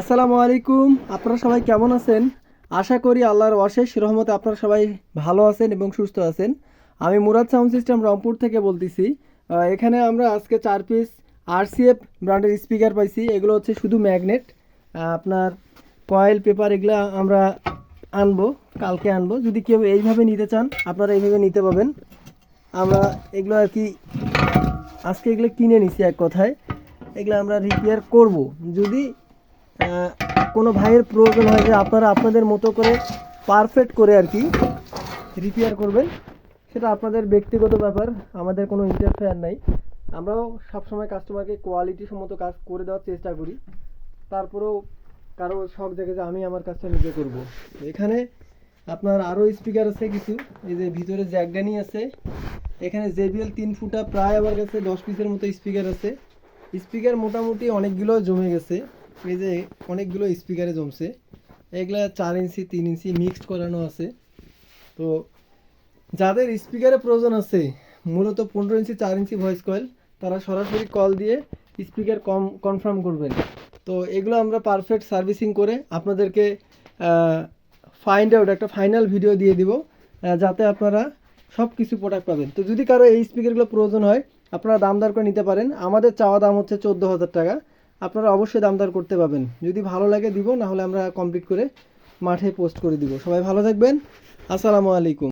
আসসালামু আলাইকুম। আপনারা সবাই কেমন আছেন? আশা করি আল্লাহর অশেষ রহমতে আপনারা সবাই ভালো আছেন এবং সুস্থ আছেন। আমি মুরাদ সাউন্ড সিস্টেম রংপুর থেকে বলতেছি। এখানে আমরা আজকে চার পিস আরসিএফ ব্র্যান্ডের স্পিকার পাইছি। এগুলো হচ্ছে শুধু ম্যাগনেট আপনার কয়েল পেপার এগুলো আমরা আনব, কালকে আনব। যদি কেউ এইভাবে নিতে চান, আপনারা এইভাবে নিতে পাবেন আমরা এগুলো আর কি আজকে এগুলো কিনে নিছি এক কথায়। এগুলো আমরা রিপেয়ার করব। যদি কোনো ভাইয়ের প্রয়োজন হয় যে আপনারা আপনাদের মতো করে পারফেক্ট করে আর কি রিপেয়ার করবেন, সেটা আপনাদের ব্যক্তিগত ব্যাপার, আমাদের কোনো ইন্টারফেয়ার নাই। আমরাও সবসময় কাস্টমারকে কোয়ালিটি সম্মত কাজ করে দেওয়ার চেষ্টা করি। তারপরেও কারও শখ দেখে যে আমি আমার কাজটা নিজে করব। এখানে আপনার আরও স্পিকার আছে কিছু, এই যে ভিতরে জ্যাকডানি আছে। এখানে জেবিএল তিন ফুটা, প্রায় আমার কাছে দশ পিসের মতো স্পিকার আছে। স্পিকার মোটামুটি অনেকগুলো জমে গেছে। এই যে অনেকগুলো স্পিকারে জমছে, এগুলা চার ইঞ্চি, তিন ইঞ্চি মিক্সড করানো আছে। তো যাদের স্পিকারে প্রয়োজন আছে, মূলত পনেরো ইঞ্চি, চার ইঞ্চি ভয়েস কয়েল তারা সরাসরি কল দিয়ে স্পিকার কম কনফার্ম করবেন। তো এগুলো আমরা পারফেক্ট সার্ভিসিং করে আপনাদেরকে ফাইন্ড আউট একটা ফাইনাল ভিডিও দিয়ে দিব যাতে আপনারা সব কিছু প্রোডাক্ট পাবেন। তো যদি কারও এই স্পিকারগুলো প্রয়োজন হয়, আপনারা দাম দর করে নিতে পারেন। আমাদের চাওয়া দাম হচ্ছে চোদ্দ হাজার টাকা। আপনারা অবশ্যই দামদার করতে পাবেন যদি ভালো লাগে দিব না হলে আমরা কমপ্লিট করে মাঠে পোস্ট করে দিব। সবাই ভালো থাকবেন। আসসালামু আলাইকুম।